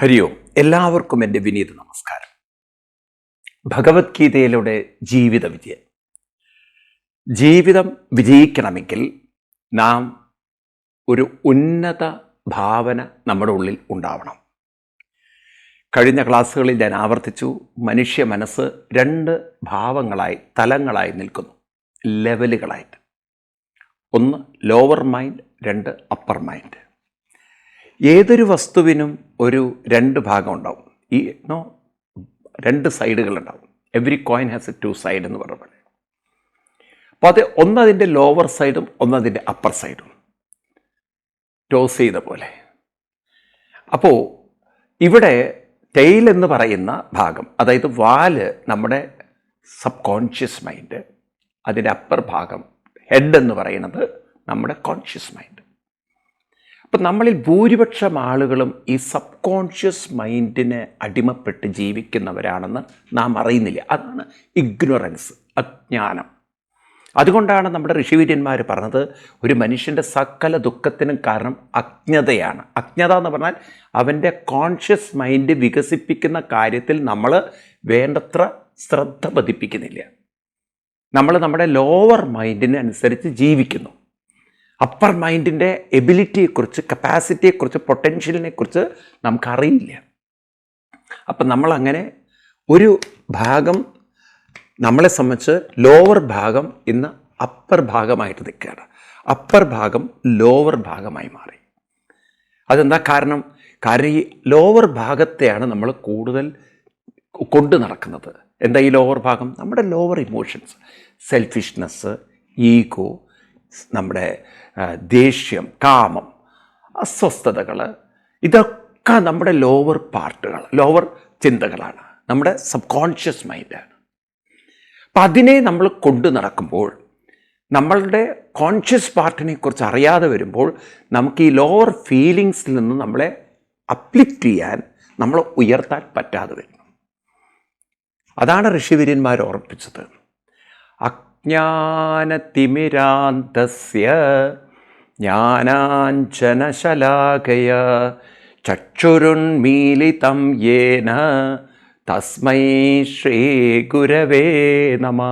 ഹരി ഓം എല്ലാവർക്കും എന്റെ വിനീത നമസ്കാരം. ഭഗവത്ഗീതയിലൂടെ ജീവിത വിജയം. ജീവിതം വിജയിക്കണമെങ്കിൽ നാം ഒരു ഉന്നത ഭാവന നമ്മുടെ ഉള്ളിൽ ഉണ്ടാവണം. കഴിഞ്ഞ ക്ലാസ്സുകളിൽ ഞാൻ ആവർത്തിച്ചു മനുഷ്യ മനസ്സ് രണ്ട് ഭാവങ്ങളായി തലങ്ങളായി നിൽക്കുന്നു. ലെവലുകളായിട്ട്. ഒന്ന് ലോവർ മൈൻഡ് രണ്ട് അപ്പർ മൈൻഡ് ഏതൊരു വസ്തുവിനും ഒരു രണ്ട് ഭാഗം ഉണ്ടാവും. ഈ നോ രണ്ട് സൈഡുകൾ ഉണ്ടാവും. Every coin has a two side എന്ന് പറഞ്ഞ പോലെ. അപ്പോൾ അത് ഒന്നതിന്റെ ലോവർ സൈഡും ഒന്നതിന്റെ അപ്പർ സൈഡും ടോസ് ചെയ്ത പോലെ. അപ്പോൾ ഇവിടെ ടെയിൽ എന്ന് പറയുന്ന ഭാഗം അതായത് വാൽ നമ്മുടെ സബ് കോൺഷ്യസ് മൈൻഡ് അതിന്റെ അപ്പർ ഭാഗം ഹെഡ് എന്ന് പറയുന്നത് നമ്മുടെ കോൺഷ്യസ് മൈൻഡ് അപ്പം നമ്മളിൽ ഭൂരിപക്ഷം ആളുകളും ഈ സബ് കോൺഷ്യസ് മൈൻഡിന് അടിമപ്പെട്ട് ജീവിക്കുന്നവരാണെന്ന് നാം അറിയുന്നില്ല. അതാണ് ഇഗ്നോറൻസ് അജ്ഞാനം. അതുകൊണ്ടാണ് നമ്മുടെ ഋഷിവീര്യന്മാർ പറഞ്ഞത് ഒരു മനുഷ്യന്റെ സകല ദുഃഖത്തിനും കാരണം അജ്ഞതയാണ്. അജ്ഞത എന്ന് പറഞ്ഞാൽ അവന്റെ കോൺഷ്യസ് മൈൻഡ് വികസിപ്പിക്കുന്ന കാര്യത്തിൽ നമ്മൾ വേണ്ടത്ര ശ്രദ്ധ പതിപ്പിക്കുന്നില്ല. നമ്മൾ നമ്മുടെ ലോവർ മൈൻഡിന് അനുസരിച്ച് ജീവിക്കുന്നു. അപ്പർ മൈൻഡിന്റെ എബിലിറ്റിയെക്കുറിച്ച് കപ്പാസിറ്റിയെക്കുറിച്ച് പൊട്ടൻഷ്യലിനെക്കുറിച്ച് നമുക്കറിയില്ല. അപ്പം നമ്മളങ്ങനെ ഒരു ഭാഗം നമ്മളെ സംബന്ധിച്ച് ലോവർ ഭാഗം ഇന്ന് അപ്പർ ഭാഗമായിട്ട് നിൽക്കുകയാണ്. അപ്പർ ഭാഗം ലോവർ ഭാഗമായി മാറി. അതെന്താ കാരണം? കാരണം ഈ ലോവർ ഭാഗത്തെയാണ് നമ്മൾ കൂടുതൽ കൊണ്ടു നടക്കുന്നത്. എന്താ ഈ ലോവർ ഭാഗം? നമ്മുടെ ലോവർ ഇമോഷൻസ് സെൽഫിഷ്നെസ് ഈഗോ നമ്മുടെ ദേഷ്യം കാമം അസ്വസ്ഥതകൾ ഇതൊക്കെ നമ്മുടെ ലോവർ പാർട്ടുകൾ ലോവർ ചിന്തകളാണ്. നമ്മുടെ സബ് കോൺഷ്യസ് മൈൻഡാണ് അപ്പം അതിനെ നമ്മൾ കൊണ്ടു നടക്കുമ്പോൾ നമ്മളുടെ കോൺഷ്യസ് പാർട്ടിനെ കുറിച്ച് അറിയാതെ വരുമ്പോൾ നമുക്ക് ഈ ലോവർ ഫീലിങ്സിൽ നിന്ന് നമ്മളെ അപ്ലിക്റ്റ് ചെയ്യാൻ നമ്മൾ ഉയർത്താൻ പറ്റാതെ വരുന്നു അതാണ് ഋഷിവര്യന്മാർ ഓർപ്പിച്ചത് അജ്ഞാനതിമിരാന്തസ്യ ജ്ഞാനാഞ്ജനശലാകയ ചക്ഷുരുന്മീലിതം യേന. തസ്മൈ ശ്രീ ഗുരവേ നമ.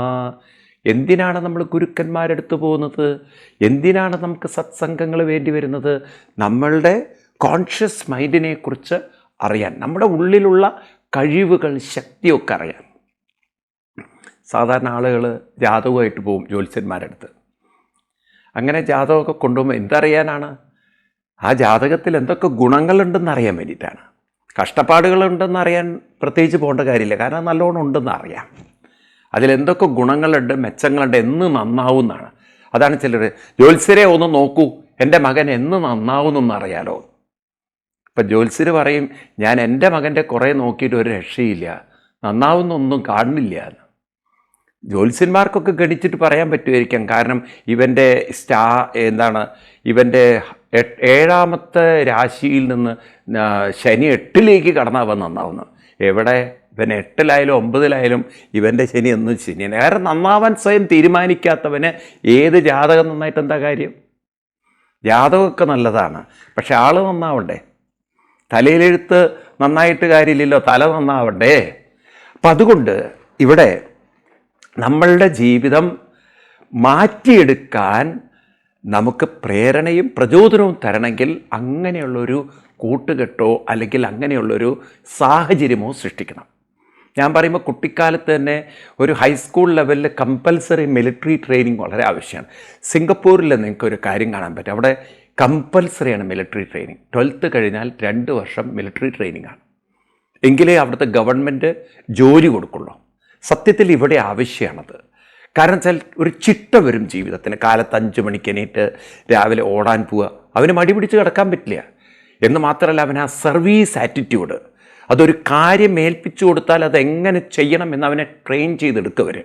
എന്തിനാണ് നമ്മൾ ഗുരുക്കന്മാരെടുത്ത് പോകുന്നത്? എന്തിനാണ് നമുക്ക് സത്സംഗങ്ങൾ വേണ്ടി വരുന്നത്? നമ്മളുടെ കോൺഷ്യസ് മൈൻഡിനെക്കുറിച്ച് അറിയാൻ നമ്മുടെ ഉള്ളിലുള്ള കഴിവുകൾ ശക്തിയൊക്കെ അറിയാൻ. സാധാരണ ആളുകൾ ജാതകമായിട്ട് പോകും ജ്യോത്സ്യന്മാരുടെ അടുത്ത് അങ്ങനെ ജാതകമൊക്കെ കൊണ്ടുപോകുമ്പോൾ എന്തറിയാനാണ്? ആ ജാതകത്തിൽ എന്തൊക്കെ ഗുണങ്ങളുണ്ടെന്ന് അറിയാൻ വേണ്ടിയിട്ടാണ്. കഷ്ടപ്പാടുകളുണ്ടെന്ന് അറിയാൻ പ്രത്യേകിച്ച് പോകേണ്ട കാര്യമില്ല. കാരണം നല്ലോണം ഉണ്ടെന്ന് അറിയാം അതിലെന്തൊക്കെ ഗുണങ്ങളുണ്ട് മെച്ചങ്ങളുണ്ട് എന്ന് നന്നാവും എന്നാണ് അതാണ് ചിലർ ജ്യോത്സ്യരെ ഒന്ന് നോക്കൂ എന്റെ മകൻ എന്ന് നന്നാവുന്നൊന്ന് അറിയാലോ ഇപ്പം ജ്യോത്സ്യർ പറയും ഞാൻ എന്റെ മകന്റെ കുറേ നോക്കിയിട്ട് ഒരു രക്ഷയില്ല. നന്നാവുന്നൊന്നും കാണുന്നില്ല എന്ന്. ജ്യോത്സ്യന്മാർക്കൊക്കെ ഗണിച്ചിട്ട് പറയാൻ പറ്റുമായിരിക്കാം. കാരണം ഇവന്റെ സ്റ്റാ എന്താണ് ഇവന്റെ ഏഴാമത്തെ രാശിയിൽ നിന്ന് ശനി എട്ടിലേക്ക് കടന്നാവാൻ നന്നാവുന്നത് നന്നാവുന്നു. എവിടെ? ഇവൻ എട്ടിലായാലും ഒമ്പതിലായാലും ഇവന്റെ ശനി ഒന്നും ശനിയാണ്. കാരണം നന്നാവാൻ സ്വയം തീരുമാനിക്കാത്തവന് ഏത് ജാതകം നന്നായിട്ട് എന്താ കാര്യം? ജാതകമൊക്കെ നല്ലതാണ്. പക്ഷെ ആൾ നന്നാവണ്ടേ? തലയിലെഴുത്ത് നന്നായിട്ട് കാര്യമില്ലല്ലോ തല നന്നാവണ്ടേ? അപ്പം അതുകൊണ്ട് ഇവിടെ നമ്മളുടെ ജീവിതം മാറ്റിയെടുക്കാൻ നമുക്ക് പ്രേരണയും പ്രചോദനവും തരണമെങ്കിൽ അങ്ങനെയുള്ളൊരു കൂട്ടുകെട്ടോ അല്ലെങ്കിൽ അങ്ങനെയുള്ളൊരു സാഹചര്യമോ സൃഷ്ടിക്കണം. ഞാൻ പറയുമ്പോൾ കുട്ടിക്കാലത്ത് തന്നെ ഒരു ഹൈസ്കൂൾ ലെവലിൽ കമ്പൽസറി മിലിറ്ററി ട്രെയിനിങ് വളരെ ആവശ്യമാണ്. സിംഗപ്പൂരിൽ നിങ്ങൾക്ക് ഒരു കാര്യം കാണാൻ പറ്റും. അവിടെ കമ്പൽസറിയാണ് മിലിറ്ററി ട്രെയിനിങ് ട്വൽത്ത് കഴിഞ്ഞാൽ രണ്ട് വർഷം മിലിറ്ററി ട്രെയിനിങ് ആണ്. എങ്കിലേ അവിടുത്തെ ഗവൺമെന്റ് ജോലി കൊടുക്കുള്ളൂ. സത്യത്തിൽ ഇവിടെ ആവശ്യമാണത്. കാരണം വെച്ചാൽ ഒരു ചിട്ട വരും ജീവിതത്തിന്. കാലത്ത് അഞ്ച് മണിക്ക് എണീറ്റ് രാവിലെ ഓടാൻ പോവുക. അവന് മടി പിടിച്ച് കിടക്കാൻ പറ്റില്ല. എന്ന് മാത്രമല്ല അവൻ ആ സർവീസ് ആറ്റിറ്റ്യൂഡ്. അതൊരു കാര്യം ഏൽപ്പിച്ചു കൊടുത്താൽ അതെങ്ങനെ ചെയ്യണം എന്ന് അവനെ ട്രെയിൻ ചെയ്തെടുക്കവർ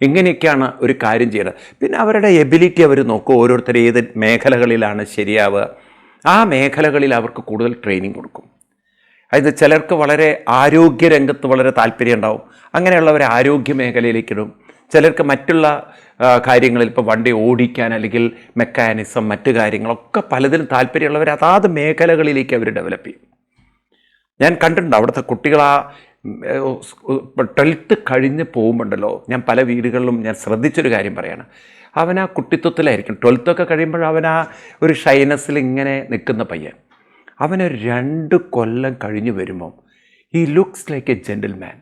ഇങ്ങനെയൊക്കെയാണ് ഒരു കാര്യം ചെയ്യുന്നത് പിന്നെ അവരുടെ എബിലിറ്റി അവർ നോക്കും. ഓരോരുത്തർ ഏത് മേഖലകളിലാണ് ശരിയാവുക. ആ മേഖലകളിൽ അവർക്ക് കൂടുതൽ ട്രെയിനിങ് കൊടുക്കും. അതായത് ചിലർക്ക് വളരെ ആരോഗ്യ രംഗത്ത് വളരെ താല്പര്യം ഉണ്ടാവും അങ്ങനെയുള്ളവർ ആരോഗ്യ മേഖലയിലേക്ക് ഇടും. ചിലർക്ക് മറ്റുള്ള കാര്യങ്ങളിൽ ഇപ്പോൾ വണ്ടി ഓടിക്കാൻ അല്ലെങ്കിൽ മെക്കാനിസം മറ്റു കാര്യങ്ങളൊക്കെ പലതിലും താല്പര്യമുള്ളവർ അതാത് മേഖലകളിലേക്ക് അവർ ഡെവലപ്പ് ചെയ്യും. ഞാൻ കണ്ടിട്ടുണ്ട് അവിടുത്തെ കുട്ടികൾ ആ ട്വൽത്ത് കഴിഞ്ഞ് പോകുമ്പോണ്ടല്ലോ ഞാൻ പല വീടുകളിലും ഞാൻ ശ്രദ്ധിച്ചൊരു കാര്യം പറയാണ്. അവൻ ആ കുട്ടിത്വത്തിലായിരിക്കും ട്വൽത്തൊക്കെ കഴിയുമ്പോൾ ഒരു ഷൈനസ്സിൽ ഇങ്ങനെ നിൽക്കുന്ന പയ്യൻ. അവനൊരു രണ്ട് കൊല്ലം കഴിഞ്ഞ് വരുമ്പം ഈ ലുക്സ് ലൈക്ക് എ ജെന്റിൽമാൻ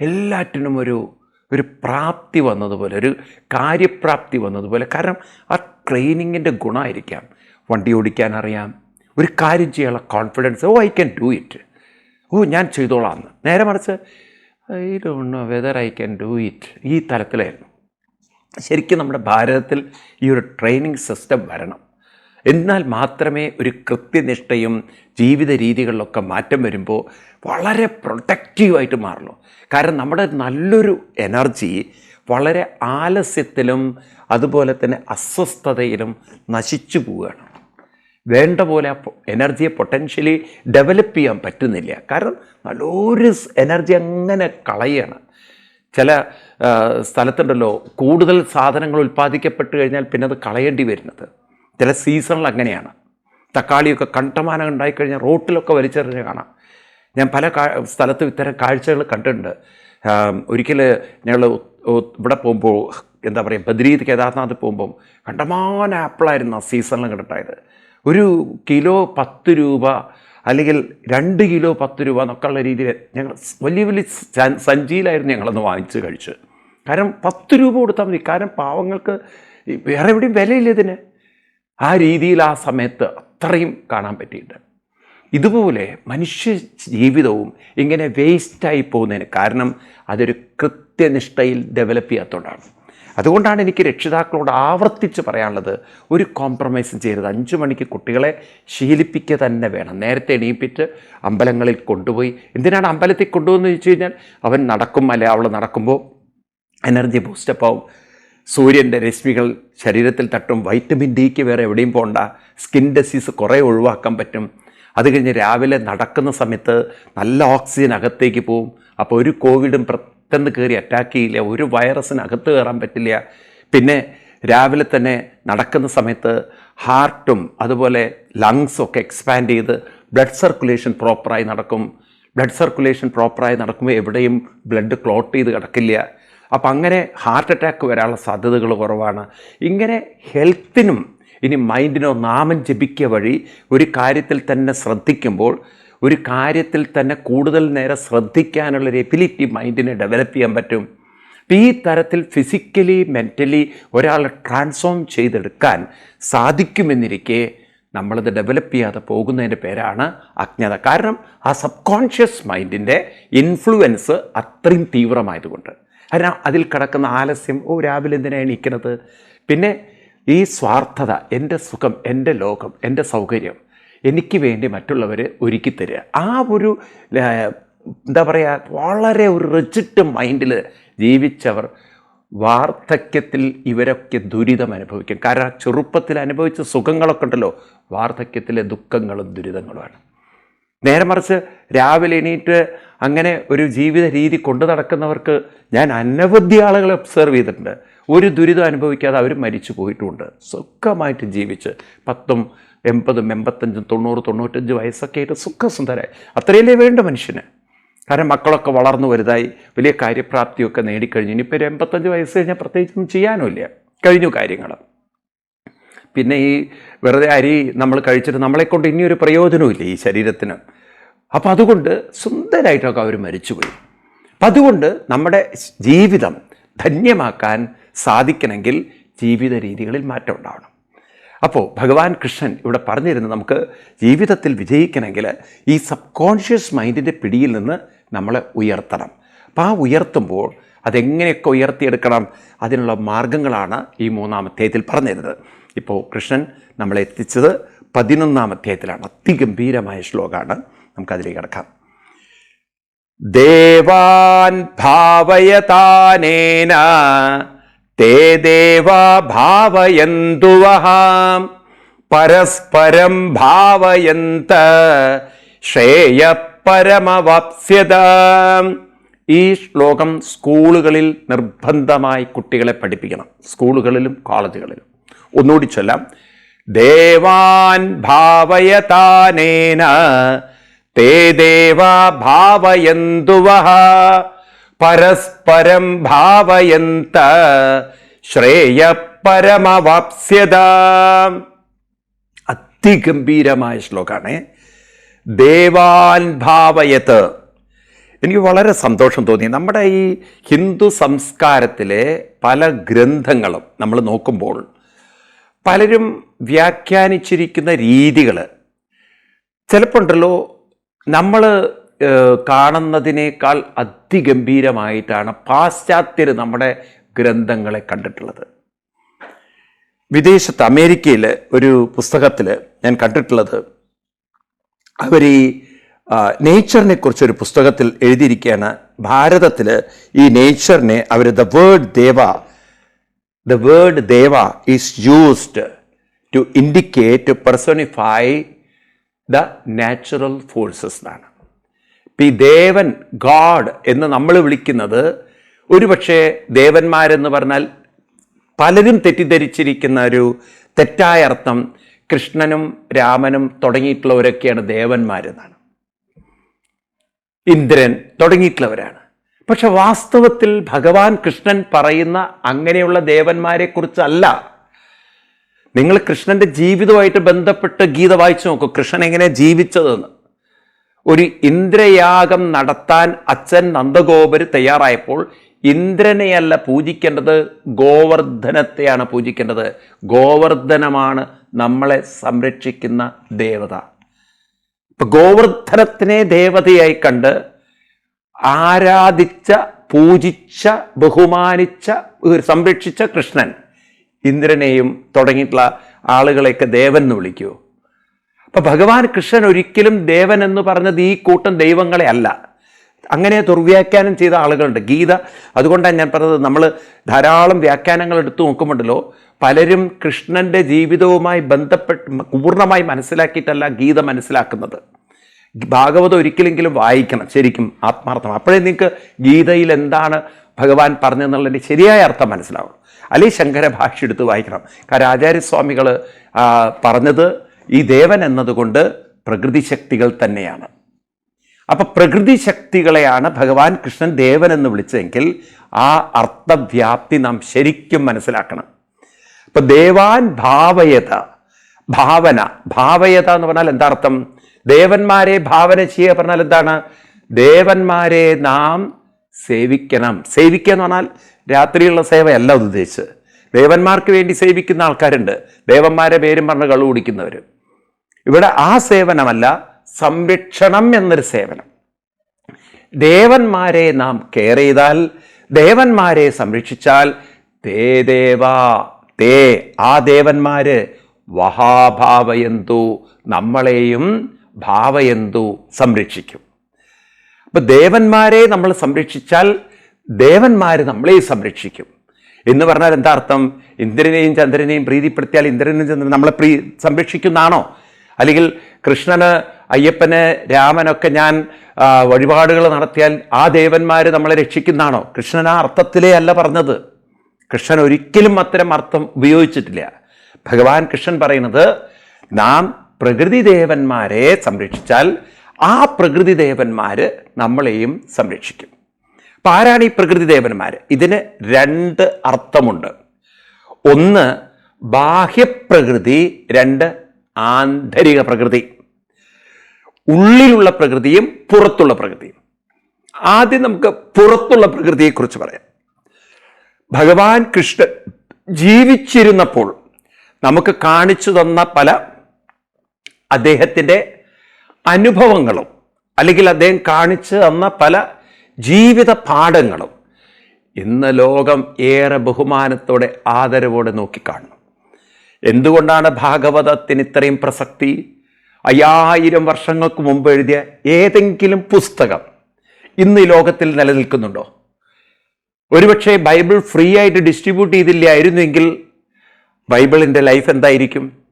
എല്ലാറ്റിനും ഒരു ഒരു പ്രാപ്തി വന്നതുപോലെ ഒരു കാര്യപ്രാപ്തി വന്നതുപോലെ. കാരണം ആ ട്രെയിനിങ്ങിന്റെ ഗുണമായിരിക്കാം. വണ്ടി ഓടിക്കാൻ അറിയാം. ഒരു കാര്യം ചെയ്യാനുള്ള confidence oh I can do it oh ഞാൻ ചെയ്തോളാം നേരെ മറിച്ച് I don't know whether I can do it ഈ തലത്തിലായിരുന്നു. ശരിക്കും നമ്മുടെ ഭാരതത്തിൽ ഈ ഒരു ട്രെയിനിങ് സിസ്റ്റം വരണം. എന്നാൽ മാത്രമേ ഒരു കൃത്യനിഷ്ഠയും ജീവിത രീതികളിലൊക്കെ മാറ്റം വരുമ്പോൾ വളരെ പ്രൊട്ടക്റ്റീവായിട്ട് മാറുള്ളൂ. കാരണം നമ്മുടെ നല്ലൊരു എനർജി വളരെ ആലസ്യത്തിലും അതുപോലെ തന്നെ അസ്വസ്ഥതയിലും നശിച്ചു പോവുകയാണ്. വേണ്ട പോലെ എനർജിയെ പൊട്ടൻഷ്യലി ഡെവലപ്പ് ചെയ്യാൻ പറ്റുന്നില്ല. കാരണം നല്ലൊരു എനർജി അങ്ങനെ കളയാണ്. ചില സ്ഥലത്തുണ്ടല്ലോ കൂടുതൽ സാധനങ്ങൾ ഉൽപ്പാദിക്കപ്പെട്ട് കഴിഞ്ഞാൽ പിന്നെ അത് കളയേണ്ടി വരുന്നത്. ചില സീസണിൽ അങ്ങനെയാണ്. തക്കാളിയൊക്കെ കണ്ടമാനം ഉണ്ടായിക്കഴിഞ്ഞാൽ റോട്ടിലൊക്കെ വലിച്ചെറിഞ്ഞ് കാണാം. ഞാൻ പല കാ സ്ഥലത്തും ഇത്തരം കാഴ്ചകൾ കണ്ടിട്ടുണ്ട്. ഒരിക്കൽ ഞങ്ങൾ ഇവിടെ പോകുമ്പോൾ എന്താ പറയുക ബദ്രീത് കേദാർനാഥ് പോകുമ്പം കണ്ടമാന ആപ്പിളായിരുന്നു ആ സീസണിൽ കണ്ടിട്ടായത് ഒരു കിലോ പത്ത് രൂപ അല്ലെങ്കിൽ രണ്ട് കിലോ പത്ത് രൂപ എന്നൊക്കെയുള്ള രീതിയിൽ ഞങ്ങൾ വലിയ വലിയ സഞ്ചിയിലായിരുന്നു ഞങ്ങളൊന്ന് വാങ്ങിച്ച് കഴിച്ച് കാരണം പത്ത് രൂപ കൊടുത്താൽ മതി. കാരണം പാവങ്ങൾക്ക് വേറെ എവിടെയും വിലയില്ല ഇതിന്. ആ രീതിയിൽ ആ സമയത്ത് അത്രയും കാണാൻ പറ്റിയിട്ടുണ്ട്. ഇതുപോലെ മനുഷ്യ ജീവിതവും ഇങ്ങനെ വേസ്റ്റായി പോകുന്നതിന് കാരണം അതൊരു കൃത്യനിഷ്ഠയിൽ ഡെവലപ്പ് ചെയ്യാത്തതുകൊണ്ടാണ്. അതുകൊണ്ടാണ് എനിക്ക് രക്ഷിതാക്കളോട് ആവർത്തിച്ച് പറയാനുള്ളത് ഒരു കോംപ്രമൈസ് ചെയ്യരുത്. അഞ്ച് മണിക്ക് കുട്ടികളെ ശീലിപ്പിക്കുക തന്നെ വേണം. നേരത്തെ എണീപ്പിച്ച് അമ്പലങ്ങളിൽ കൊണ്ടുപോയി. എന്തിനാണ് അമ്പലത്തിൽ കൊണ്ടുപോകുന്നത് ചോദിച്ചു കഴിഞ്ഞാൽ അവൻ നടക്കും അല്ലെ അവൾ നടക്കുമ്പോൾ എനർജി ബൂസ്റ്റപ്പ് ആവും. സൂര്യന്റെ രശ്മികൾ ശരീരത്തിൽ തട്ടും. വൈറ്റമിൻ ഡിക്ക് വേറെ എവിടെയും പോകണ്ട സ്കിൻ ഡിസീസ് കുറേ ഒഴിവാക്കാൻ പറ്റും. അത് കഴിഞ്ഞ് രാവിലെ നടക്കുന്ന സമയത്ത് നല്ല ഓക്സിജൻ അകത്തേക്ക് പോവും. അപ്പോൾ ഒരു കോവിഡും പെട്ടെന്ന് കയറി അറ്റാക്ക് ചെയ്യില്ല. ഒരു വൈറസിന് അകത്ത് കയറാൻ പറ്റില്ല. പിന്നെ രാവിലെ തന്നെ നടക്കുന്ന സമയത്ത് ഹാർട്ടും അതുപോലെ ലങ്സും ഒക്കെ എക്സ്പാൻഡ് ചെയ്ത് ബ്ലഡ് സർക്കുലേഷൻ പ്രോപ്പറായി നടക്കും. ബ്ലഡ് സർക്കുലേഷൻ പ്രോപ്പറായി നടക്കുമ്പോൾ എവിടെയും ബ്ലഡ് ക്ലോട്ട് ചെയ്ത് കിടക്കില്ല. അപ്പം അങ്ങനെ ഹാർട്ട് അറ്റാക്ക് വരാനുള്ള സാധ്യതകൾ കുറവാണ്. ഇങ്ങനെ ഹെൽത്തിനും ഇനി മൈൻഡിനോ നാമം ജപിക്കുക വഴി ഒരു കാര്യത്തിൽ തന്നെ ശ്രദ്ധിക്കുമ്പോൾ ഒരു കാര്യത്തിൽ തന്നെ കൂടുതൽ നേരം ശ്രദ്ധിക്കാനുള്ളൊരു എബിലിറ്റി മൈൻഡിനെ ഡെവലപ്പ് ചെയ്യാൻ പറ്റും. അപ്പം ഈ തരത്തിൽ ഫിസിക്കലി മെന്റലി ഒരാളെ ട്രാൻസ്ഫോം ചെയ്തെടുക്കാൻ സാധിക്കുമെന്നിരിക്കെ നമ്മളത് ഡെവലപ്പ് ചെയ്യാതെ പോകുന്നതിന്റെ പേരാണ് അജ്ഞത. കാരണം ആ സബ് കോൺഷ്യസ് മൈൻഡിന്റെ ഇൻഫ്ലുവൻസ് അത്രയും തീവ്രമായതുകൊണ്ട്. കാരണം അതിൽ കിടക്കുന്ന ആലസ്യം ഓ രാവിലെ എന്തിനാണ് എണീക്കുന്നത് പിന്നെ ഈ സ്വാർത്ഥത എന്റെ സുഖം എന്റെ ലോകം എന്റെ സൗകര്യം എനിക്ക് വേണ്ടി മറ്റുള്ളവർ ഒരുക്കി തരിക. ആ ഒരു എന്താ പറയുക വളരെ ഒരു റിജിറ്റ് മൈൻഡിൽ ജീവിച്ചവർ വാർദ്ധക്യത്തിൽ ഇവരൊക്കെ ദുരിതം അനുഭവിക്കും. കാരണം ചെറുപ്പത്തിൽ അനുഭവിച്ച സുഖങ്ങളൊക്കെ ഉണ്ടല്ലോ വാർദ്ധക്യത്തിലെ ദുഃഖങ്ങളും ദുരിതങ്ങളുമാണ്. നേരെ മറിച്ച് രാവിലെ എണീറ്റ് അങ്ങനെ ഒരു ജീവിത രീതി കൊണ്ടു നടക്കുന്നവർക്ക് ഞാൻ അനവധി ആളുകളെ ഒബ്സർവ് ചെയ്തിട്ടുണ്ട്. ഒരു ദുരിതം അനുഭവിക്കാതെ അവർ മരിച്ചു പോയിട്ടുമുണ്ട് സുഖമായിട്ട് ജീവിച്ച് പത്തും എൺപതും എൺപത്തഞ്ചും തൊണ്ണൂറ് തൊണ്ണൂറ്റഞ്ച് വയസ്സൊക്കെ ആയിട്ട് സുഖസുന്ദരായി. അത്രയല്ലേ വേണ്ട മനുഷ്യന്. കാരണം മക്കളൊക്കെ വളർന്നു വലുതായി വലിയ കാര്യപ്രാപ്തിയൊക്കെ നേടിക്കഴിഞ്ഞു. ഇനിയിപ്പോൾ ഒരു എൺപത്തഞ്ച് വയസ്സ് കഴിഞ്ഞാൽ പ്രത്യേകിച്ചൊന്നും ചെയ്യാനുമില്ല. കഴിഞ്ഞു കാര്യങ്ങൾ പിന്നെ ഈ വെറുതെ അരി നമ്മൾ കഴിച്ചിട്ട് നമ്മളെക്കൊണ്ട് ഇനിയൊരു പ്രയോജനമില്ല ഈ ശരീരത്തിന്. അപ്പം അതുകൊണ്ട് സുന്ദരമായിട്ടൊക്കെ അവർ മരിച്ചുപോയി. അപ്പം അതുകൊണ്ട് നമ്മുടെ ജീവിതം ധന്യമാക്കാൻ സാധിക്കണമെങ്കിൽ ജീവിത രീതികളിൽ മാറ്റം ഉണ്ടാവണം. അപ്പോൾ ഭഗവാൻ കൃഷ്ണൻ ഇവിടെ പറഞ്ഞിരുന്നത് നമുക്ക് ജീവിതത്തിൽ വിജയിക്കണമെങ്കിൽ ഈ സബ് കോൺഷ്യസ് മൈൻഡിന്റെ പിടിയിൽ നിന്ന് നമ്മളെ ഉയർത്തണം. അപ്പോൾ ആ ഉയർത്തുമ്പോൾ അതെങ്ങനെയൊക്കെ ഉയർത്തിയെടുക്കണം? അതിനുള്ള മാർഗങ്ങളാണ് ഈ മൂന്നാമത്തേതിൽ പറഞ്ഞിരുന്നത്. ഇപ്പോൾ കൃഷ്ണൻ നമ്മളെ എത്തിച്ചത് പതിനൊന്നാം അധ്യായത്തിലാണ്. അതിഗംഭീരമായ ശ്ലോകമാണ്. നമുക്കതിലേക്ക് കിടക്കാം. ദേവാൻ ഭാവയതാനേന തേ ദേവാ ഭാവയന്തുവഹാം പരസ്പരം ഭാവയന്ത ശ്രേയ പരമവാപ്സ്യത ഈ ശ്ലോകം സ്കൂളുകളിൽ നിർബന്ധമായി കുട്ടികളെ പഠിപ്പിക്കണം. സ്കൂളുകളിലും കോളേജുകളിലും. ഒന്നുകൂടി ചൊല്ലാം. ദേവാൻ ഭാവയതാനേന തേ ദേവാ ഭാവയന്തുവഹ പരസ്പരം ഭാവയന്ത ശ്രേയ പരമവാപ്സ്യത അതിഗംഭീരമായ ശ്ലോകമാണ് ദേവാൻ ഭാവയത്ത്. എനിക്ക് വളരെ സന്തോഷം തോന്നി. നമ്മുടെ ഈ ഹിന്ദു സംസ്കാരത്തിലെ പല ഗ്രന്ഥങ്ങളും നമ്മൾ നോക്കുമ്പോൾ പലരും വ്യാഖ്യാനിച്ചിരിക്കുന്ന രീതികൾ ചിലപ്പോണ്ടല്ലോ നമ്മൾ കാണുന്നതിനേക്കാൾ അതിഗംഭീരമായിട്ടാണ് പാശ്ചാത്യർ നമ്മുടെ ഗ്രന്ഥങ്ങളെ കണ്ടിട്ടുള്ളത്. വിദേശത്ത് അമേരിക്കയിൽ ഒരു പുസ്തകത്തിൽ ഞാൻ കണ്ടിട്ടുള്ളത് അവർ ഈ നേച്ചറിനെ കുറിച്ചൊരു പുസ്തകത്തിൽ എഴുതിയിരിക്കുകയാണ് ഭാരതത്തിൽ ഈ നേച്ചറിനെ അവർ the word deva the word deva is used to indicate to personify the natural forces എന്നാണ്. ഇപ്പം ഈ ദേവൻ ഗാഡ് എന്ന് നമ്മൾ വിളിക്കുന്നത് ഒരുപക്ഷെ ദേവന്മാരെന്ന് പറഞ്ഞാൽ പലരും തെറ്റിദ്ധരിച്ചിരിക്കുന്ന ഒരു തെറ്റായ അർത്ഥം കൃഷ്ണനും രാമനും തുടങ്ങിയിട്ടുള്ളവരൊക്കെയാണ് ദേവന്മാരെന്നാണ്. ഇന്ദ്രൻ തുടങ്ങിയിട്ടുള്ളവരാണ്. പക്ഷെ വാസ്തവത്തിൽ ഭഗവാൻ കൃഷ്ണൻ പറയുന്ന അങ്ങനെയുള്ള ദേവന്മാരെ കുറിച്ചല്ല നിങ്ങൾ കൃഷ്ണന്റെ ജീവിതവുമായിട്ട് ബന്ധപ്പെട്ട് ഗീത വായിച്ചു നോക്കൂ. കൃഷ്ണൻ എങ്ങനെ ജീവിച്ചതെന്ന്. ഒരു ഇന്ദ്രയാഗം നടത്താൻ അച്ഛൻ നന്ദഗോപര് തയ്യാറായപ്പോൾ ഇന്ദ്രനെയല്ല പൂജിക്കേണ്ടത് ഗോവർദ്ധനത്തെയാണ് പൂജിക്കേണ്ടത്. ഗോവർദ്ധനമാണ് നമ്മളെ സംരക്ഷിക്കുന്ന ദേവത. ഇപ്പൊ ഗോവർദ്ധനത്തിനെ ദേവതയായി കണ്ട് ആരാധിച്ച പൂജിച്ച ബഹുമാനിച്ച സംരക്ഷിച്ച കൃഷ്ണൻ ഇന്ദ്രനെയും തുടങ്ങിയിട്ടുള്ള ആളുകളെയൊക്കെ ദേവൻ എന്ന് വിളിക്കൂ. അപ്പൊ ഭഗവാൻ കൃഷ്ണൻ ഒരിക്കലും ദേവൻ എന്ന് പറഞ്ഞത് ഈ കൂട്ടം ദൈവങ്ങളെ അല്ല. അങ്ങനെ ദുർവ്യാഖ്യാനം ചെയ്ത ആളുകളുണ്ട്. ഗീത അതുകൊണ്ടാണ് ഞാൻ പറഞ്ഞത് നമ്മൾ ധാരാളം വ്യാഖ്യാനങ്ങൾ എടുത്തു നോക്കുമ്പോണ്ടല്ലോ പലരും കൃഷ്ണന്റെ ജീവിതവുമായി ബന്ധപ്പെട്ട് പൂർണമായി മനസ്സിലാക്കിയിട്ടല്ല ഗീത മനസ്സിലാക്കുന്നത്. ഭാഗവതം ഒരിക്കലെങ്കിലും വായിക്കണം ശരിക്കും ആത്മാർത്ഥം. അപ്പോഴേ നിങ്ങൾക്ക് ഗീതയിൽ എന്താണ് ഭഗവാൻ പറഞ്ഞതെന്നുള്ളതിന്റെ ശരിയായ അർത്ഥം മനസ്സിലാവും അല്ലെങ്കിൽ ശങ്കര ഭാഷ എടുത്ത് വായിക്കണം. കാരണം ആചാര്യസ്വാമികൾ പറഞ്ഞത് ഈ ദേവൻ എന്നതുകൊണ്ട് പ്രകൃതി ശക്തികൾ തന്നെയാണ്. അപ്പം പ്രകൃതി ശക്തികളെയാണ് ഭഗവാൻ കൃഷ്ണൻ ദേവൻ എന്ന് വിളിച്ചതെങ്കിൽ ആ അർത്ഥവ്യാപ്തി നാം ശരിക്കും മനസ്സിലാക്കണം. ഇപ്പം ദേവാൻ ഭാവയത ഭാവന ഭാവയത എന്ന് പറഞ്ഞാൽ എന്താ അർത്ഥം? ദേവന്മാരെ ഭാവന ചെയ്യുക പറഞ്ഞാൽ എന്താണ്? ദേവന്മാരെ നാം സേവിക്കണം. സേവിക്കുക എന്ന് പറഞ്ഞാൽ രാത്രിയുള്ള സേവയല്ല അത് ഉദ്ദേശിച്ച് ദേവന്മാർക്ക് വേണ്ടി സേവിക്കുന്ന ആൾക്കാരുണ്ട്. ദേവന്മാരെ പേരും പറഞ്ഞ് കളു കുടിക്കുന്നവർ ഇവിടെ ആ സേവനമല്ല സംരക്ഷണം എന്നൊരു സേവനം. ദേവന്മാരെ നാം കെയർ ചെയ്താൽ ദേവന്മാരെ സംരക്ഷിച്ചാൽ തേ ദേവാ തേ ആ ദേവന്മാര് വഹാഭാവയന്തു നമ്മളെയും ഭാവയന്തു സംരക്ഷിക്കും. അപ്പം ദേവന്മാരെ നമ്മൾ സംരക്ഷിച്ചാൽ ദേവന്മാർ നമ്മളെ സംരക്ഷിക്കും. എന്ന് പറഞ്ഞാൽ എന്താ അർത്ഥം? ഇന്ദ്രനെയും ചന്ദ്രനെയും പ്രീതിപ്പെടുത്തിയാൽ ഇന്ദ്രനും ചന്ദ്രനും നമ്മളെ പ്രീ സംരക്ഷിക്കുന്നതാണോ? അല്ലെങ്കിൽ കൃഷ്ണന് അയ്യപ്പന് രാമനൊക്കെ ഞാൻ വഴിപാടുകൾ നടത്തിയാൽ ആ ദേവന്മാർ നമ്മളെ രക്ഷിക്കുന്നതാണോ? കൃഷ്ണൻ ആ അർത്ഥത്തിലേ അല്ല പറഞ്ഞത്. കൃഷ്ണൻ ഒരിക്കലും അത്തരം അർത്ഥം ഉപയോഗിച്ചിട്ടില്ല. ഭഗവാൻ കൃഷ്ണൻ പറയുന്നത് നാം പ്രകൃതി ദേവന്മാരെ സംരക്ഷിച്ചാൽ ആ പ്രകൃതി ദേവന്മാർ നമ്മളെയും സംരക്ഷിക്കും. അപ്പം ആരാണ് ഈ പ്രകൃതി ദേവന്മാർ ഇതിന് രണ്ട് അർത്ഥമുണ്ട്. ഒന്ന് ബാഹ്യപ്രകൃതി. രണ്ട് ആന്തരിക പ്രകൃതി. ഉള്ളിലുള്ള പ്രകൃതിയും പുറത്തുള്ള പ്രകൃതിയും. ആദ്യം നമുക്ക് പുറത്തുള്ള പ്രകൃതിയെക്കുറിച്ച് പറയാം. ഭഗവാൻ കൃഷ്ണൻ ജീവിച്ചിരുന്നപ്പോൾ നമുക്ക് കാണിച്ചു തന്ന പല അദ്ദേഹത്തിന്റെ അനുഭവങ്ങളും അല്ലെങ്കിൽ അദ്ദേഹം കാണിച്ചു തന്ന പല ജീവിത പാഠങ്ങളും ഇന്ന് ലോകം ഏറെ ബഹുമാനത്തോടെ ആദരവോടെ നോക്കിക്കാണുന്നു. എന്തുകൊണ്ടാണ് ഭാഗവതത്തിന് ഇത്രയും പ്രസക്തി? അയ്യായിരം വർഷങ്ങൾക്ക് മുമ്പ് എഴുതിയ ഏതെങ്കിലും പുസ്തകം ഇന്ന് ഈ ലോകത്തിൽ നിലനിൽക്കുന്നുണ്ടോ? ഒരുപക്ഷെ ബൈബിൾ ഫ്രീ ആയിട്ട് ഡിസ്ട്രിബ്യൂട്ട് ചെയ്തില്ലായിരുന്നെങ്കിൽ ബൈബിളിന്റെ ലൈഫ് എന്തായിരിക്കും?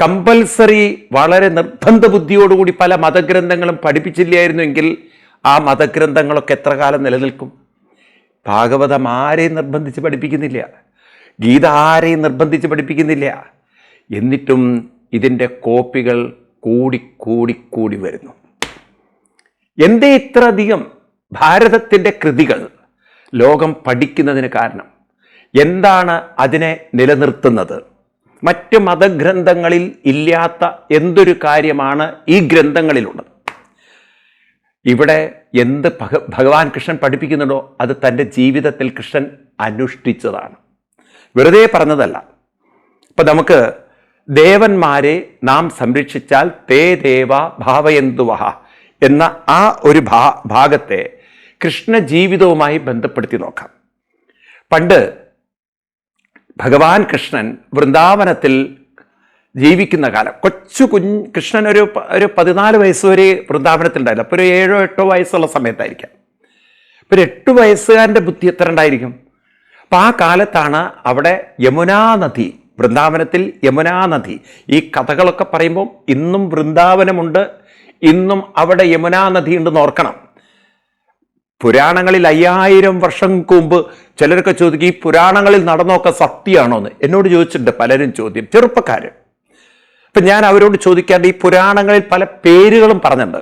കമ്പൽസറി വളരെ നിർബന്ധ ബുദ്ധിയോടുകൂടി പല മതഗ്രന്ഥങ്ങളും പഠിപ്പിച്ചില്ലായിരുന്നെങ്കിൽ ആ മതഗ്രന്ഥങ്ങളൊക്കെ എത്ര കാലം നിലനിൽക്കും? ഭാഗവതം ആരെയും നിർബന്ധിച്ച് പഠിപ്പിക്കുന്നില്ല. ഗീത ആരെയും നിർബന്ധിച്ച് പഠിപ്പിക്കുന്നില്ല. എന്നിട്ടും ഇതിന്റെ കോപ്പികൾ കൂടി കൂടി വരുന്നു. എന്തേ ഇത്രയധികം ഭാരതത്തിന്റെ കൃതികൾ ലോകം പഠിക്കുന്നതിന് കാരണം? എന്താണ് അതിനെ നിലനിർത്തുന്നത്? മറ്റ് മതഗ്രന്ഥങ്ങളിൽ ഇല്ലാത്ത എന്തൊരു കാര്യമാണ് ഈ ഗ്രന്ഥങ്ങളിലുള്ളത്? ഇവിടെ എന്ത് ഭഗ ഭഗവാൻ കൃഷ്ണൻ പഠിപ്പിക്കുന്നുണ്ടോ? അത് തന്റെ ജീവിതത്തിൽ കൃഷ്ണൻ അനുഷ്ഠിച്ചതാണ്. വെറുതെ പറഞ്ഞതല്ല. ഇപ്പം നമുക്ക് ദേവന്മാരെ നാം സംരക്ഷിച്ചാൽ തേ ദേവ ഭാവയന്തുവഹ എന്ന ആ ഒരു ഭാ ഭാഗത്തെ കൃഷ്ണ ജീവിതവുമായി ബന്ധപ്പെടുത്തി നോക്കാം. പണ്ട് ഭഗവാൻ കൃഷ്ണൻ വൃന്ദാവനത്തിൽ ജീവിക്കുന്ന കാലം. കൊച്ചു കുഞ്ഞ് കൃഷ്ണൻ ഒരു ഒരു പതിനാല് വയസ്സ് വരെ വൃന്ദാവനത്തിലുണ്ടായില്ല. അപ്പോൾ ഒരു ഏഴോ എട്ടോ വയസ്സുള്ള സമയത്തായിരിക്കാം. ഇപ്പോൾ ഒരു എട്ട് വയസ്സുകാരന്റെ ബുദ്ധി എത്ര ഉണ്ടായിരിക്കും? അപ്പം ആ കാലത്താണ് അവിടെ യമുനാ നദി വൃന്ദാവനത്തിൽ യമുനാ നദി. ഈ കഥകളൊക്കെ പറയുമ്പോൾ ഇന്നും വൃന്ദാവനമുണ്ട് ഇന്നും അവിടെ യമുനാ നദി ഉണ്ടെന്ന് ഓർക്കണം. പുരാണങ്ങളിൽ അയ്യായിരം വർഷം മുമ്പ് ചിലരൊക്കെ ചോദിക്കും ഈ പുരാണങ്ങളിൽ നടന്നൊക്കെ സത്യമാണോ എന്ന് എന്നോട് ചോദിച്ചിട്ടുണ്ട് പലരും ചോദ്യം. ചെറുപ്പക്കാര്. അപ്പം ഞാൻ അവരോട് ചോദിക്കാണ്ട് ഈ പുരാണങ്ങളിൽ പല പേരുകളും പറഞ്ഞിട്ടുണ്ട്.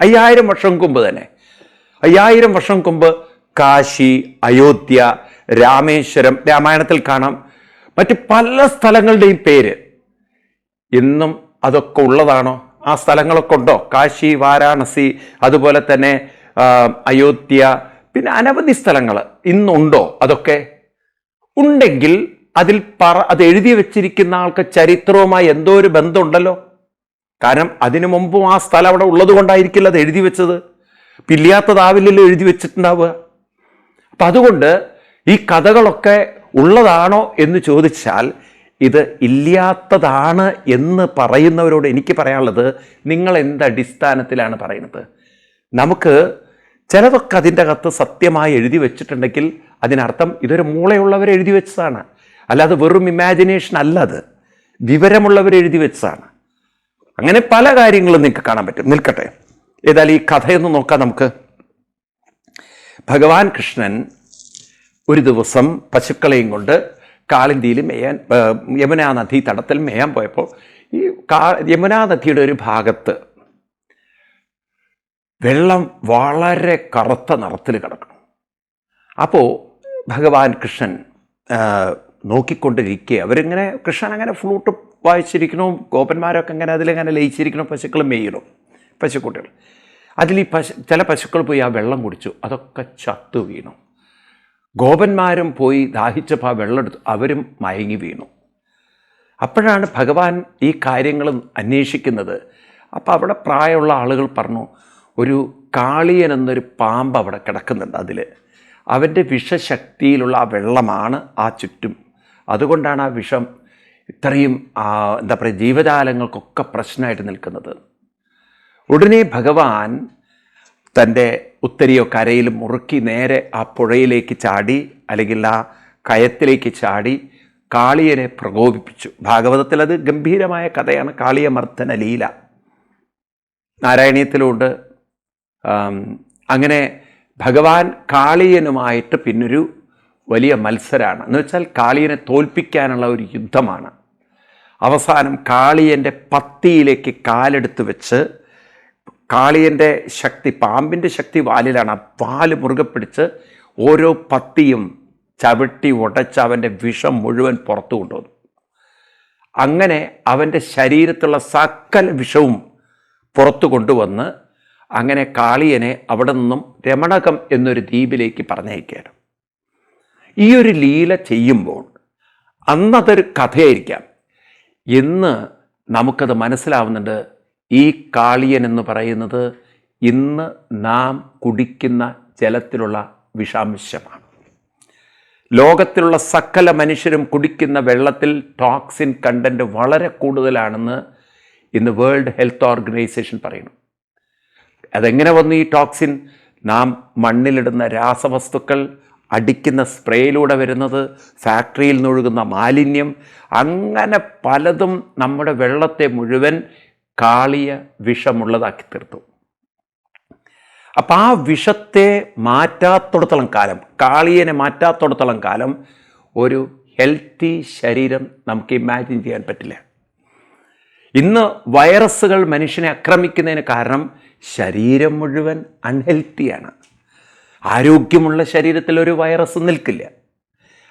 അയ്യായിരം വർഷം മുമ്പ് തന്നെ. അയ്യായിരം വർഷം മുമ്പ് കാശി അയോധ്യ രാമേശ്വരം രാമായണത്തിൽ കാണാം. മറ്റ് പല സ്ഥലങ്ങളുടെയും പേര്. ഇന്നും അതൊക്കെ ഉള്ളതാണോ? ആ സ്ഥലങ്ങളൊക്കെ ഉണ്ടോ? കാശി വാരാണസി അതുപോലെ തന്നെ അയോധ്യ പിന്നെ അനവധി സ്ഥലങ്ങൾ ഇന്നുണ്ടോ? അതൊക്കെ ഉണ്ടെങ്കിൽ അതിൽ പറ അത് എഴുതി വെച്ചിരിക്കുന്ന ആൾക്ക് ചരിത്രവുമായി എന്തോ ഒരു ബന്ധമുണ്ടല്ലോ. കാരണം അതിനു മുമ്പും ആ സ്ഥലം അവിടെ ഉള്ളത് കൊണ്ടായിരിക്കില്ല അത് എഴുതി വെച്ചത്. പില്ലാത്തതാവില്ലല്ലോ എഴുതി വെച്ചിട്ടുണ്ടാവുക. അപ്പം അതുകൊണ്ട് ഈ കഥകളൊക്കെ ഉള്ളതാണോ എന്ന് ചോദിച്ചാൽ ഇത് ഇല്ലാത്തതാണ് എന്ന് പറയുന്നവരോട് എനിക്ക് പറയാനുള്ളത് നിങ്ങൾ എന്ത് അടിസ്ഥാനത്തിലാണ് പറയുന്നത്? നമുക്ക് ചിലതൊക്കെ അതിന്റെ അകത്ത് സത്യമായി എഴുതി വെച്ചിട്ടുണ്ടെങ്കിൽ അതിനർത്ഥം ഇതൊരു മൂളയുള്ളവർ എഴുതി വെച്ചതാണ്. അല്ലാതെ വെറും ഇമാജിനേഷൻ അല്ല അത്. വിവരമുള്ളവർ എഴുതി വെച്ചതാണ്. അങ്ങനെ പല കാര്യങ്ങളും നിങ്ങൾക്ക് കാണാൻ പറ്റും. നിൽക്കട്ടെ. ഏതായാലും ഈ കഥയൊന്ന് നോക്കാം നമുക്ക്. ഭഗവാൻ കൃഷ്ണൻ ഒരു ദിവസം പശുക്കളെയും കൊണ്ട് കാളിന്തിയിൽ മേയാൻ യമുനാ നദി തടത്തിൽ മേയാൻ പോയപ്പോൾ ഈ കാ യമുനാ നദിയുടെ ഒരു ഭാഗത്ത് വെള്ളം വളരെ കറുത്ത നിറത്തിൽ കിടക്കണം. അപ്പോൾ ഭഗവാൻ കൃഷ്ണൻ നോക്കിക്കൊണ്ടിരിക്കുക അവരിങ്ങനെ കൃഷ്ണൻ അങ്ങനെ ഫ്ലൂട്ട് വായിച്ചിരിക്കണു ഗോപന്മാരൊക്കെ ഇങ്ങനെ അതിലിങ്ങനെ ലയിച്ചിരിക്കണം പശുക്കൾ മെയ്യണം പശുക്കുട്ടികൾ. അതിൽ ഈ പശു ചില പശുക്കൾ പോയി ആ വെള്ളം കുടിച്ചു. അതൊക്കെ ചത്തു വീണു. ഗോപന്മാരും പോയി ദാഹിച്ചപ്പോൾ ആ വെള്ളം എടുത്തു. അവരും മയങ്ങി വീണു. അപ്പോഴാണ് ഭഗവാൻ ഈ കാര്യങ്ങൾ അന്വേഷിക്കുന്നത്. അപ്പോൾ അവിടെ പ്രായമുള്ള ആളുകൾ പറഞ്ഞു ഒരു കാളിയൻ എന്നൊരു പാമ്പ് അവിടെ കിടക്കുന്നുണ്ട് അതിൽ അവന്റെ വിഷശക്തിയിലുള്ള ആ വെള്ളമാണ് ആ ചുറ്റും. അതുകൊണ്ടാണ് ആ വിഷം ഇത്രയും എന്താ പറയുക ജീവജാലങ്ങൾക്കൊക്കെ പ്രശ്നമായിട്ട് നിൽക്കുന്നത്. ഉടനെ ഭഗവാൻ തന്റെ ഉത്തരിയോ കരയിൽ മുറുക്കി നേരെ ആ പുഴയിലേക്ക് ചാടി അല്ലെങ്കിൽ ആ കയത്തിലേക്ക് ചാടി കാളിയനെ പ്രകോപിപ്പിച്ചു. ഭാഗവതത്തിൽ അത് ഗംഭീരമായ കഥയാണ്. കാളിയമർദ്ദന ലീല. നാരായണീയത്തിലുണ്ട് അങ്ങനെ ഭഗവാൻ കാളിയനുമായിട്ട് പിന്നൊരു വലിയ മത്സരമാണ് എന്ന് വെച്ചാൽ കാളിയനെ തോൽപ്പിക്കാനുള്ള ഒരു യുദ്ധമാണ്. അവസാനം കാളിയന്റെ പത്തിയിലേക്ക് കാലെടുത്ത് വെച്ച് കാളിയന്റെ ശക്തി പാമ്പിന്റെ ശക്തി വാലിലാണ്. ആ വാൽ മുറുകെ പിടിച്ച് ഓരോ പത്തിയും ചവിട്ടി ഉടച്ച് അവന്റെ വിഷം മുഴുവൻ പുറത്തു കൊണ്ടുവന്നു. അങ്ങനെ അവന്റെ ശരീരത്തുള്ള സകല വിഷവും പുറത്തു കൊണ്ടുവന്ന് അങ്ങനെ കാളിയനെ അവിടെ നിന്നും രമണകം എന്നൊരു ദ്വീപിലേക്ക് പറഞ്ഞയക്കുകയാണ്. ഈ ഒരു ലീല ചെയ്യുമ്പോൾ അന്നതൊരു കഥയായിരിക്കാം. ഇന്ന് നമുക്കത് മനസ്സിലാവുന്നുണ്ട്. ഈ കാളിയൻ എന്ന് പറയുന്നത് ഇന്ന് നാം കുടിക്കുന്ന ജലത്തിലുള്ള വിഷാംശമാണ്. ലോകത്തിലുള്ള സകല മനുഷ്യരും കുടിക്കുന്ന വെള്ളത്തിൽ ടോക്സിൻ കണ്ടന്റ് വളരെ കൂടുതലാണെന്ന് ഇന്ന് വേൾഡ് ഹെൽത്ത് ഓർഗനൈസേഷൻ പറയുന്നു. അതെങ്ങനെ വന്നു ഈ ടോക്സിൻ? നാം മണ്ണിലിടുന്ന രാസവസ്തുക്കൾ അടിക്കുന്ന സ്പ്രേയിലൂടെ വരുന്നത് ഫാക്ടറിയിൽ നിന്നൊഴുകുന്ന മാലിന്യം അങ്ങനെ പലതും നമ്മുടെ വെള്ളത്തെ മുഴുവൻ കാളിയ വിഷമുള്ളതാക്കി തീർത്തു. അപ്പം ആ വിഷത്തെ മാറ്റാത്തടത്തോളം കാലം കാളിയനെ മാറ്റാത്തടത്തോളം കാലം ഒരു ഹെൽത്തി ശരീരം നമുക്ക് ഇമാജിൻ ചെയ്യാൻ പറ്റില്ല. ഇന്ന് വൈറസുകൾ മനുഷ്യനെ ആക്രമിക്കുന്നതിന് കാരണം ശരീരം മുഴുവൻ അൺഹെൽത്തിയാണ് ആരോഗ്യമുള്ള ശരീരത്തിൽ ഒരു വൈറസ് നിൽക്കില്ല.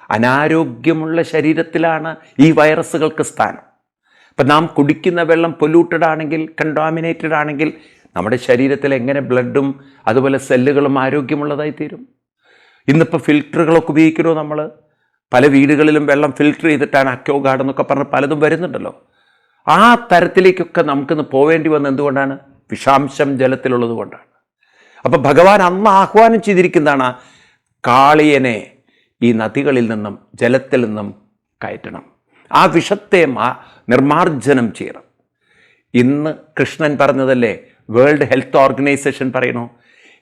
അനാരോഗ്യമുള്ള ശരീരത്തിലാണ് ഈ വൈറസുകൾക്ക് സ്ഥാനം. ഇപ്പം നാം കുടിക്കുന്ന വെള്ളം പൊല്യൂട്ടഡ് ആണെങ്കിൽ കണ്ടാമിനേറ്റഡ് ആണെങ്കിൽ നമ്മുടെ ശരീരത്തിൽ എങ്ങനെ ബ്ലഡും അതുപോലെ സെല്ലുകളും ആരോഗ്യമുള്ളതായി തീരും? ഇന്നിപ്പോൾ ഫിൽറ്ററുകളൊക്കെ ഉപയോഗിക്കണോ നമ്മൾ പല വീടുകളിലും വെള്ളം ഫിൽറ്റർ ചെയ്തിട്ടാണ് അക്യോ ഗാർഡ് എന്നൊക്കെ പറഞ്ഞ് പലതും വരുന്നുണ്ടല്ലോ. ആ തരത്തിലേക്കൊക്കെ നമുക്കിന്ന് പോവേണ്ടി വന്നത് എന്തുകൊണ്ടാണ്? വിഷാംശം ജലത്തിലുള്ളത് കൊണ്ടാണ്. അപ്പം ഭഗവാൻ അന്ന് ആഹ്വാനം ചെയ്തിരിക്കുന്നതാണ് കാളിയനെ ഈ നദികളിൽ നിന്നും ജലത്തിൽ നിന്നും കയറ്റണം. ആ വിഷത്തെ നിർമാർജനം ചെയ്യണം. ഇന്ന് കൃഷ്ണൻ പറഞ്ഞതല്ലേ വേൾഡ് ഹെൽത്ത് ഓർഗനൈസേഷൻ പറയണു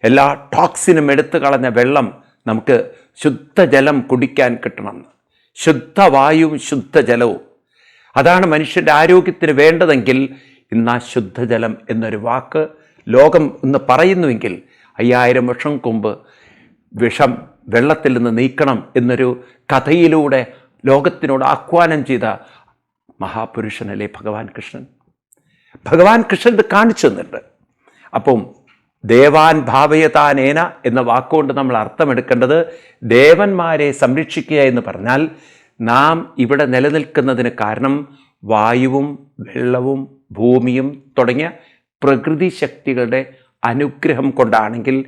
എല്ലാ ടോക്സിനും എടുത്തു കളഞ്ഞ വെള്ളം നമുക്ക് ശുദ്ധജലം കുടിക്കാൻ കിട്ടണമെന്ന്. ശുദ്ധവായുവും ശുദ്ധജലവും. അതാണ് മനുഷ്യന്റെ ആരോഗ്യത്തിന് വേണ്ടതെങ്കിൽ ഇന്ന് ആ ശുദ്ധജലം എന്നൊരു വാക്ക് ലോകം ഇന്ന് പറയുന്നുവെങ്കിൽ അയ്യായിരം വർഷം മുമ്പ് വിഷം വെള്ളത്തിൽ നിന്ന് നീക്കണം എന്നൊരു കഥയിലൂടെ ലോകത്തിനോട് ആഹ്വാനം ചെയ്ത മഹാപുരുഷനല്ലേ ഭഗവാൻ കൃഷ്ണൻ? ഭഗവാൻ കൃഷ്ണൻ ഇത് കാണിച്ചു തന്നിട്ടുണ്ട്. അപ്പം ദേവാൻ ഭാവയതാനേന എന്ന വാക്കുകൊണ്ട് നമ്മൾ അർത്ഥമെടുക്കേണ്ടത് ദേവന്മാരെ സംരക്ഷിക്കുക എന്ന് പറഞ്ഞാൽ നാം ഇവിടെ നിലനിൽക്കുന്നതിന് കാരണം വായുവും വെള്ളവും ഭൂമിയും തുടങ്ങിയ പ്രകൃതി ശക്തികളുടെ അനുഗ്രഹം കൊണ്ടാണെങ്കിൽ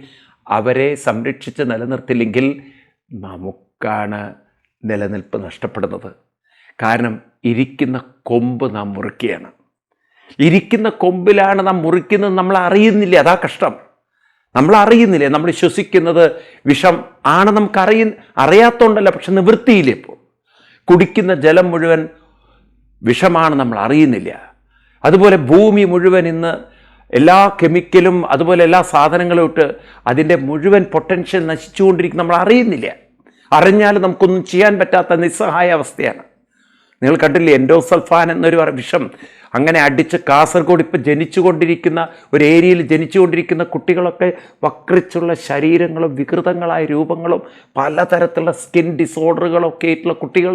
അവരെ സംരക്ഷിച്ച് നിലനിർത്തില്ലെങ്കിൽ നമുക്കാണ് നിലനിൽപ്പ് നഷ്ടപ്പെടുന്നത്. കാരണം ഇരിക്കുന്ന കൊമ്പ് നാം മുറിക്കുകയാണ്. ഇരിക്കുന്ന കൊമ്പിലാണ് നാം മുറിക്കുന്നത് നമ്മൾ അറിയുന്നില്ല? അതാ കഷ്ടം. നമ്മൾ അറിയുന്നില്ല? നമ്മൾ ശ്വസിക്കുന്നത് വിഷം ആണ് നമുക്ക് അറിയ അറിയാത്തോണ്ടല്ല പക്ഷെ നിവൃത്തിയില്ല ഇപ്പോൾ? കുടിക്കുന്ന ജലം മുഴുവൻ വിഷമാണ് നമ്മൾ അറിയുന്നില്ല. അതുപോലെ ഭൂമി മുഴുവൻ ഇന്ന് എല്ലാ കെമിക്കലും അതുപോലെ എല്ലാ സാധനങ്ങളും ഇട്ട് അതിന്റെ മുഴുവൻ പൊട്ടൻഷ്യൽ നശിച്ചുകൊണ്ടിരിക്കും നമ്മൾ അറിയുന്നില്ല. അറിഞ്ഞാൽ നമുക്കൊന്നും ചെയ്യാൻ പറ്റാത്ത നിസ്സഹായ അവസ്ഥയാണ്. നിങ്ങൾ കണ്ടില്ലേ എൻഡോസൾഫാൻ എന്നൊരു വിഷം അങ്ങനെ അടിച്ച് കാസർഗോഡ് ഇപ്പോൾ ജനിച്ചുകൊണ്ടിരിക്കുന്ന ഒരു ഏരിയയിൽ ജനിച്ചുകൊണ്ടിരിക്കുന്ന കുട്ടികളൊക്കെ വക്രിച്ചുള്ള ശരീരങ്ങളും വികൃതങ്ങളായ രൂപങ്ങളും പലതരത്തിലുള്ള സ്കിൻ ഡിസോർഡറുകളൊക്കെ ആയിട്ടുള്ള കുട്ടികൾ.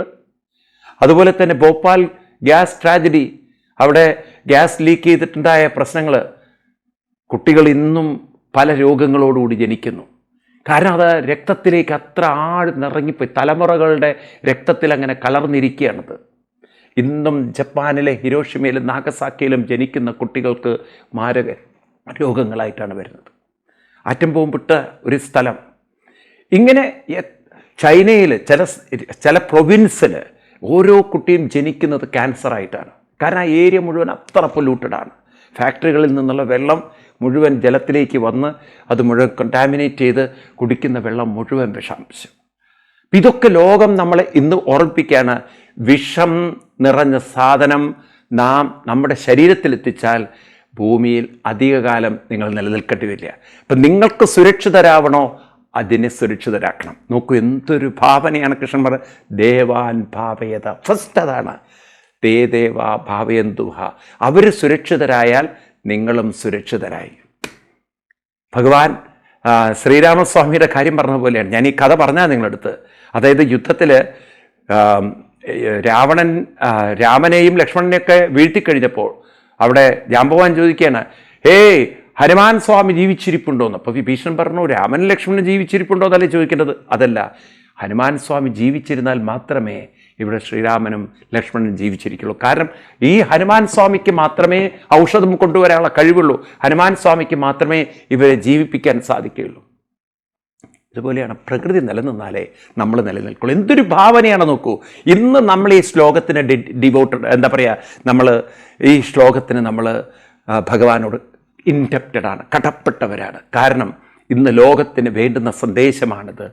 അതുപോലെ തന്നെ ഭോപ്പാൽ ഗ്യാസ് ട്രാജഡി അവിടെ ഗ്യാസ് ലീക്ക് ചെയ്തിട്ടുണ്ടായ പ്രശ്നങ്ങൾ കുട്ടികൾ ഇന്നും പല രോഗങ്ങളോടുകൂടി ജനിക്കുന്നു. കാരണം അത് രക്തത്തിലേക്ക് അത്ര ആഴ്ന്നിറങ്ങിപ്പോയി തലമുറകളുടെ രക്തത്തിൽ അങ്ങനെ കലർന്നിരിക്കുകയാണത്. ഇന്നും ജപ്പാനിലെ ഹിരോഷിമയിലും നാഗസാക്കിയിലും ജനിക്കുന്ന കുട്ടികൾക്ക് മാരക രോഗങ്ങളായിട്ടാണ് വരുന്നത്. ആറ്റം ബോംബിട്ട ഒരു സ്ഥലം. ഇങ്ങനെ ചൈനയിൽ ചില ചില പ്രൊവിൻസിൽ ഓരോ കുട്ടിയും ജനിക്കുന്നത് ക്യാൻസറായിട്ടാണ് കാരണം ആ ഏരിയ മുഴുവൻ അത്ര പൊല്യൂട്ടഡാണ് ഫാക്ടറികളിൽ നിന്നുള്ള വെള്ളം മുഴുവൻ ജലത്തിലേക്ക് വന്ന് അത് മുഴുവൻ കണ്ടാമിനേറ്റ് ചെയ്ത് കുടിക്കുന്ന വെള്ളം മുഴുവൻ വിഷാംശം. ഇതൊക്കെ ലോകം നമ്മളെ ഇന്ന് ഓർമ്മിപ്പിക്കുകയാണ്. വിഷം നിറഞ്ഞ സാധനം നാം നമ്മുടെ ശരീരത്തിലെത്തിച്ചാൽ ഭൂമിയിൽ അധികകാലം നിങ്ങൾ നിലനിൽക്കേണ്ടി വരില്ല. അപ്പം നിങ്ങൾക്ക് സുരക്ഷിതരാവണോ? അതിനെ സുരക്ഷിതരാക്കണം. നോക്കൂ എന്തൊരു ഭാവനയാണ് കൃഷ്ണൻ പറഞ്ഞത്. ദേവാൻ ഭാവയത ഫസ്റ്റ് അതാണ്. തേ ദേവാ ഭാവയന്തുഹ. അവർ സുരക്ഷിതരായാൽ നിങ്ങളും സുരക്ഷിതരായി. ഭഗവാൻ ശ്രീരാമസ്വാമിയുടെ കാര്യം പറഞ്ഞ പോലെയാണ്. ഞാൻ ഈ കഥ പറഞ്ഞാൽ നിങ്ങളടുത്ത്. അതായത് യുദ്ധത്തിൽ രാവണൻ രാമനെയും ലക്ഷ്മണനെയൊക്കെ വീഴ്ത്തിക്കഴിഞ്ഞപ്പോൾ അവിടെ ജാമ്പവാൻ ചോദിക്കുകയാണ് ഹേയ് ഹനുമാൻ സ്വാമി ജീവിച്ചിരിപ്പുണ്ടോന്ന് അപ്പോൾ വിഭീഷണൻ പറഞ്ഞു രാമൻ ലക്ഷ്മണൻ ജീവിച്ചിരിപ്പുണ്ടോ? എന്നല്ലേ ചോദിക്കേണ്ടത് അതല്ല ഹനുമാൻ സ്വാമി ജീവിച്ചിരുന്നാൽ മാത്രമേ ഇവിടെ ശ്രീരാമനും ലക്ഷ്മണനും ജീവിച്ചിരിക്കുള്ളൂ. കാരണം ഈ ഹനുമാൻ സ്വാമിക്ക് മാത്രമേ ഔഷധം കൊണ്ടുവരാനുള്ള കഴിവുള്ളൂ. ഹനുമാൻ സ്വാമിക്ക് മാത്രമേ ഇവരെ ജീവിപ്പിക്കാൻ സാധിക്കുകയുള്ളൂ. ഇതുപോലെയാണ് പ്രകൃതി നിലനിന്നാലേ നമ്മൾ നിലനിൽക്കുള്ളൂ. എന്തൊരു ഭാവനയാണ് നോക്കൂ. ഇന്ന് നമ്മൾ ഈ ശ്ലോകത്തിന് ഡി ഡിവോട്ടഡ് എന്താ പറയുക നമ്മൾ ഈ ശ്ലോകത്തിന് നമ്മൾ ഭഗവാനോട് ഇന്റപ്റ്റഡ് ആണ് കടപ്പെട്ടവരാണ്. കാരണം ഇന്ന് ലോകത്തിന് വേണ്ടുന്ന സന്ദേശമാണിത്.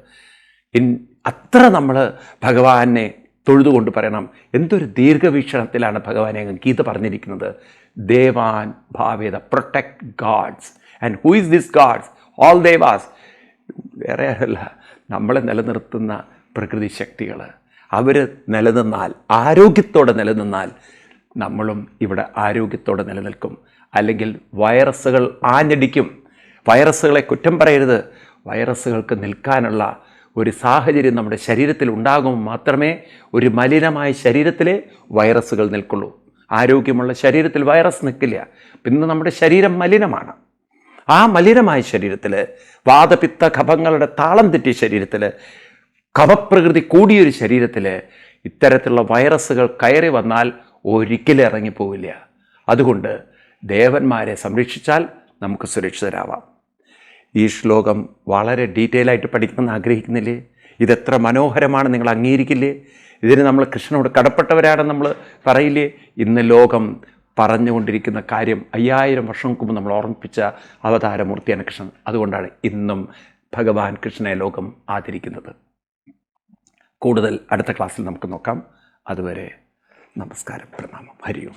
ഇൻ അത്ര നമ്മൾ ഭഗവാനെ തൊഴുതുകൊണ്ട് പറയണം. എന്തൊരു ദീർഘവീക്ഷണത്തിലാണ് ഭഗവാനെ ഗീത പറഞ്ഞിരിക്കുന്നത്. ദേവാൻ ഭാവേത protect gods and who is this gods all devas വേറെ ആരല്ല. നമ്മളെ നിലനിർത്തുന്ന പ്രകൃതി ശക്തികൾ. അവർ നിലനിന്നാൽ ആരോഗ്യത്തോടെ നിലനിന്നാൽ നമ്മളും ഇവിടെ ആരോഗ്യത്തോടെ നിലനിൽക്കും. അല്ലെങ്കിൽ വൈറസുകൾ ആഞ്ഞടിക്കും. വൈറസുകളെ കുറ്റം പറയരുത്. വൈറസുകൾക്ക് നിൽക്കാനുള്ള ഒരു സാഹചര്യം നമ്മുടെ ശരീരത്തിൽ ഉണ്ടാകുമ്പോൾ മാത്രമേ ഒരു മലിനമായ ശരീരത്തിലെ വൈറസുകൾ നിൽക്കുള്ളൂ. ആരോഗ്യമുള്ള ശരീരത്തിൽ വൈറസ് നിൽക്കില്ല. പിന്നെ നമ്മുടെ ശരീരം മലിനമാണ്. ആ മലിനമായ ശരീരത്തിൽ വാദപിത്ത കഫങ്ങളുടെ താളം തെറ്റിയ ശരീരത്തിൽ കഫപ്രകൃതി കൂടിയൊരു ശരീരത്തിൽ ഇത്തരത്തിലുള്ള വൈറസുകൾ കയറി വന്നാൽ ഒരിക്കലും ഇറങ്ങിപ്പോവില്ല. അതുകൊണ്ട് ദേവന്മാരെ സംരക്ഷിച്ചാൽ നമുക്ക് സുരക്ഷിതരാവാം. ഈ ശ്ലോകം വളരെ ഡീറ്റെയിൽ ആയിട്ട് പഠിക്കണമെന്ന് ആഗ്രഹിക്കുന്നില്ലേ ഇതെത്ര മനോഹരമാണ് നിങ്ങൾ അംഗീകരിക്കില്ലേ? ഇതിന് നമ്മൾ കൃഷ്ണനോട് കടപ്പെട്ടവരാണെന്ന് നമ്മൾ പറയില്ലേ? ഇന്ന് ലോകം പറഞ്ഞുകൊണ്ടിരിക്കുന്ന കാര്യം അയ്യായിരം വർഷങ്ങൾക്ക് മുമ്പ് നമ്മൾ ഓർമ്മിപ്പിച്ച അവതാരമൂർത്തിയാണ് കൃഷ്ണൻ. അതുകൊണ്ടാണ് ഇന്നും ഭഗവാൻ കൃഷ്ണനെ ലോകം ആദരിക്കുന്നത്. കൂടുതൽ അടുത്ത ക്ലാസ്സിൽ നമുക്ക് നോക്കാം. അതുവരെ നമസ്കാരം പ്രണാമം. ഹരിയും